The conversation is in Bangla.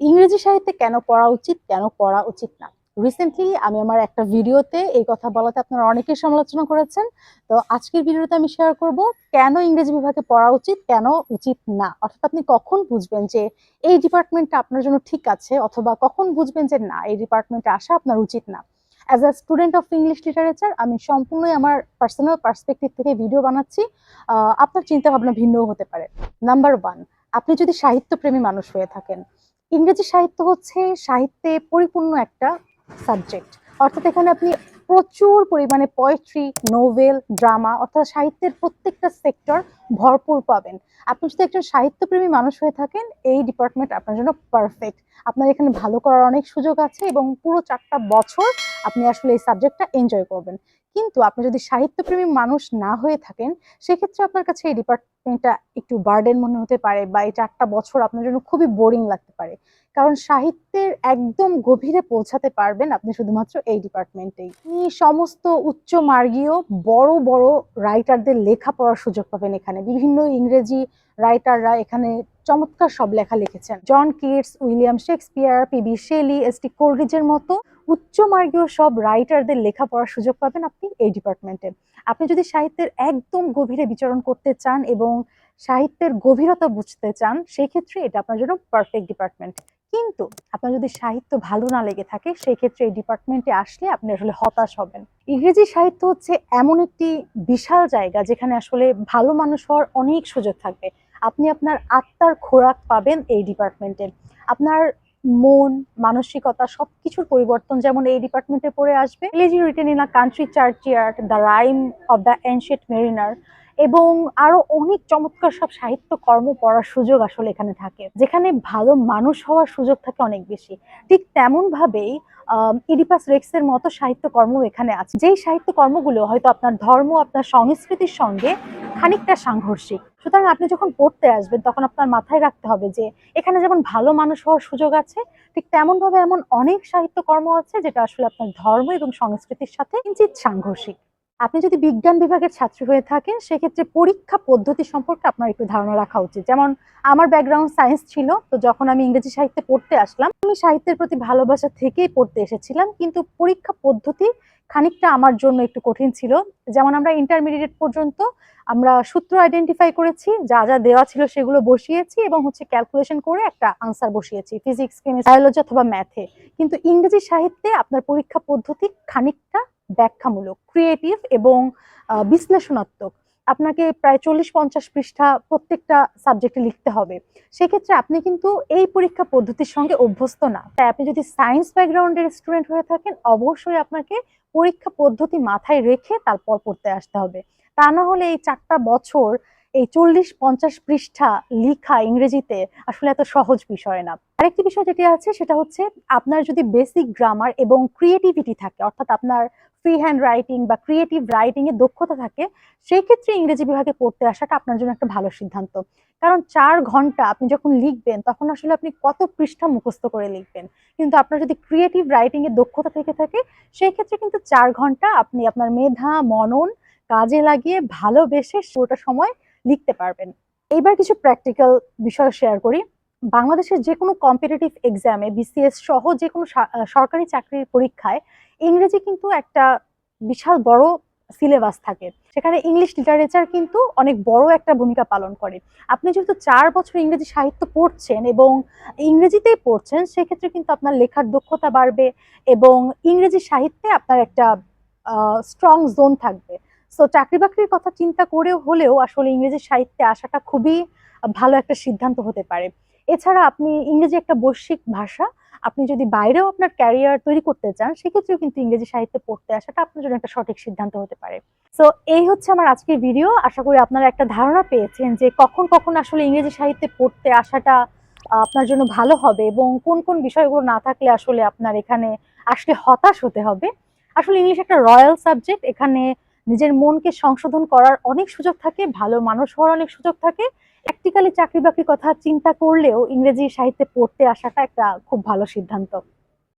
ইংরেজি সাহিত্যে কেন পড়া উচিত, কেন পড়া উচিত না? রিসেন্টলি আমি আমার একটা ভিডিওতে এই কথা বলাতে আপনারা অনেকেই সমালোচনা করেছেন। তো আজকের ভিডিওতে আমি শেয়ার করব, কেন ইংরেজি বিভাগে পড়া উচিত, কেন উচিত না? অর্থাৎ আপনি কখন বুঝবেন যে এই ডিপার্টমেন্টটা আপনার জন্য ঠিক আছে, অথবা কখন বুঝবেন যে না, এই ডিপার্টমেন্টে আসা আপনার উচিত না? As a student of English literature আমি সম্পূর্ণই আমার পার্সোনাল পার্সপেক্টিভ থেকে ভিডিও বানাচ্ছি। আপনার চিন্তাভাবনা ভিন্নও হতে পারে। নাম্বার ওয়ান আপনি যদি সাহিত্যপ্রেমী মানুষ হয়ে থাকেন ইংরেজি সাহিত্য হচ্ছে সাহিত্যে পরিপূর্ণ একটা সাবজেক্ট অর্থাৎ এখানে আপনি প্রচুর পরিমাণে পোয়েট্রি নোভেল ড্রামা অর্থাৎ সাহিত্যের প্রত্যেকটা সেক্টর ভরপুর পাবেন। আপনি যদি একজন সাহিত্যপ্রেমী মানুষ হয়ে থাকেন, এই ডিপার্টমেন্ট আপনার জন্য পারফেক্ট আপনার এখানে ভালো করার অনেক সুযোগ আছে এবং পুরো চারটা বছর আপনি আসলে এই সাবজেক্টটা এনজয় করবেন। কিন্তু আপনি যদি সাহিত্যপ্রেমী মানুষ না হয়ে থাকেন, সেক্ষেত্রে আপনার কাছে এই ডিপার্টমেন্টটা একটু বার্ডেন মনে হতে পারে বা এই চারটা বছর আপনার জন্য খুবই বোরিং লাগতে পারে। কারণ সাহিত্যের একদম গভীরে পৌঁছাতে পারবেন আপনি শুধুমাত্র এই ডিপার্টমেন্টেই আপনি সমস্ত উচ্চ মার্গীয় বড় বড় রাইটারদের লেখা পড়ার সুযোগ পাবেন এখানে। বিভিন্ন ইংরেজি রাইটাররা এখানে চমৎকার সব লেখা লিখেছেন। John Keats, William Shakespeare PB Shelley, S T কোলরিজের মতো উচ্চমার্গীয় সব রাইটারদের লেখা পড়ার সুযোগ পাবেন আপনি এই ডিপার্টমেন্টে। আপনি যদি সাহিত্যের একদম গভীরে বিচরণ করতে চান এবং সাহিত্যের গভীরতা বুঝতে চান সেই ক্ষেত্রে এটা আপনার জন্য পারফেক্ট ডিপার্টমেন্ট কিন্তু আপনার যদি সাহিত্য ভালো না লেগে থাকে সেই ক্ষেত্রে এই ডিপার্টমেন্টে আসলে আপনি আসলে হতাশ হবেন। ইংরেজি সাহিত্য হচ্ছে এমন একটি বিশাল জায়গা যেখানে আসলে ভালো মানুষ হওয়ার অনেক সুযোগ থাকবে। আপনি আপনার আত্মার খোরাক পাবেন এই ডিপার্টমেন্টে আপনার মন, মানসিকতা সব কিছুর পরিবর্তন যেমন এই ডিপার্টমেন্টে পড়ে আসবে। ইংরেজি written in a country church churchyard the rime of the ancient mariner এবং আরও অনেক চমৎকার সব সাহিত্য কর্ম পড়ার সুযোগ আসলে এখানে থাকে। যেখানে ভালো মানুষ হওয়ার সুযোগ থাকে অনেক বেশি। ঠিক তেমনভাবেই ইডিপাস রেক্সের মতো সাহিত্য কর্ম এখানে আছে। যেই সাহিত্য কর্মগুলো হয়তো আপনার ধর্ম, আপনার সংস্কৃতির সঙ্গে খানিকটা সাংঘর্ষিক। সুতরাং আপনি যখন পড়তে আসবেন, তখন আপনার মাথায় রাখতে হবে যে, এখানে যেমন ভালো মানুষ হওয়ার সুযোগ আছে, ঠিক তেমনভাবে এমন অনেক সাহিত্যকর্ম আছে যেটা আসলে আপনার ধর্ম এবং সংস্কৃতির সাথে কিঞ্চিত সাংঘর্ষিক। আপনি যদি বিজ্ঞান বিভাগের ছাত্রী হয়ে থাকেন, সেক্ষেত্রে পরীক্ষা পদ্ধতি সম্পর্কে আপনার একটু ধারণা রাখা উচিত। যেমন, আমার ব্যাকগ্রাউন্ড সায়েন্স ছিল, তো যখন আমি ইংরেজি সাহিত্যে পড়তে আসলাম, আমি সাহিত্যের প্রতি ভালোবাসা থেকেই পড়তে এসেছিলাম, কিন্তু পরীক্ষা পদ্ধতি খানিকটা আমার জন্য একটু কঠিন ছিল। যেমন, আমরা ইন্টারমিডিয়েট পর্যন্ত আমরা সূত্র আইডেন্টিফাই করেছি, যা যা দেওয়া ছিল সেগুলো বসিয়েছি এবং হচ্ছে ক্যালকুলেশন করে একটা আনসার বসিয়েছি ফিজিক্স কেমিস্ট্রি বায়োলজি অথবা ম্যাথে কিন্তু ইংরেজি সাহিত্যে আপনার পরীক্ষা পদ্ধতি খানিকটা ব্যাখ্যামূলক ক্রিয়েটিভ এবং বিশ্লেষণাত্মক। আপনাকে প্রায় চল্লিশ পঞ্চাশ পৃষ্ঠা প্রত্যেকটা সাবজেক্টে লিখতে হবে। সেক্ষেত্রে আপনি কিন্তু এই পরীক্ষা পদ্ধতির সঙ্গে অভ্যস্ত না। তাই আপনি যদি সায়েন্স ব্যাকগ্রাউন্ডের স্টুডেন্ট হয়ে থাকেন, অবশ্যই আপনাকে পরীক্ষা পদ্ধতি মাথায় রেখে তারপর পড়তে আসতে হবে। তা না হলে এই চারটা বছর এই চল্লিশ পঞ্চাশ পৃষ্ঠা লিখা ইংরেজিতে আসলে এত সহজ বিষয় না। আরেকটি বিষয় যেটি আছে, সেটা হচ্ছে আপনার যদি বেসিক গ্রামার এবং ক্রিয়েটিভিটি থাকে, অর্থাৎ আপনার ফ্রি হ্যান্ড রাইটিং বা ক্রিয়েটিভ রাইটিং এর দক্ষতা থাকে, সেই ক্ষেত্রে ইংরেজি বিভাগে পড়তে আসাটা আপনার জন্য একটা ভালো সিদ্ধান্ত। কারণ চার ঘণ্টা আপনি যখন লিখবেন, তখন আসলে আপনি কত পৃষ্ঠা মুখস্থ করে লিখবেন। কিন্তু আপনার যদি ক্রিয়েটিভ রাইটিং এর দক্ষতা থেকে থাকে, সেই ক্ষেত্রে কিন্তু চার ঘণ্টা আপনি আপনার মেধা, মনন, কাজে লাগিয়ে ভালোবেসে পুরোটা সময় লিখতে পারবেন। এইবার কিছু প্র্যাকটিক্যাল বিষয় শেয়ার করি। বাংলাদেশের যে কোনো কম্পিটিটিভ এক্সামে বিসিএস সহ যে কোনো সরকারি চাকরির পরীক্ষায় ইংরেজি কিন্তু একটা বিশাল বড় সিলেবাস থাকে। সেখানে ইংলিশ লিটারেচার কিন্তু অনেক বড় একটা ভূমিকা পালন করে। আপনি যেহেতু চার বছর ইংরেজি সাহিত্য পড়ছেন এবং ইংরেজিতেই পড়ছেন, সেক্ষেত্রে কিন্তু আপনার লেখার দক্ষতা বাড়বে এবং ইংরেজি সাহিত্যে আপনার একটা স্ট্রং জোন থাকবে। সো চাকরি বাকরির কথা চিন্তা করেও হলেও আসলে ইংরেজি সাহিত্যে আসাটা খুবই ভালো একটা সিদ্ধান্ত হতে পারে। এছাড়া আপনি ইংরেজি একটা বৈশ্বিক ভাষা, আপনি যদি বাইরেও আপনার ক্যারিয়ার তৈরি করতে চান, সেক্ষেত্রেও কিন্তু ইংরেজি সাহিত্যে পড়তে আসাটা আপনার জন্য একটা সঠিক সিদ্ধান্ত হতে পারে। সো এই হচ্ছে আমার আজকের ভিডিও আশা করি আপনারা একটা ধারণা পেয়েছেন যে কখন কখন আসলে ইংরেজি সাহিত্যে পড়তে আসাটা আপনার জন্য ভালো হবে এবং কোন কোন বিষয়গুলো না থাকলে আসলে আপনার এখানে আসলে হতাশ হতে হবে। আসলে ইংলিশ একটা রয়্যাল সাবজেক্ট। এখানে নিজের মনকে সংশোধন করার অনেক সুযোগ থাকে, ভালো মানুষ হওয়ার অনেক সুযোগ থাকে। প্র্যাকটিক্যালি চাকরি বাকরির কথা চিন্তা করলেও ইংরেজি সাহিত্যে পড়তে আসাটা একটা খুব ভালো সিদ্ধান্ত।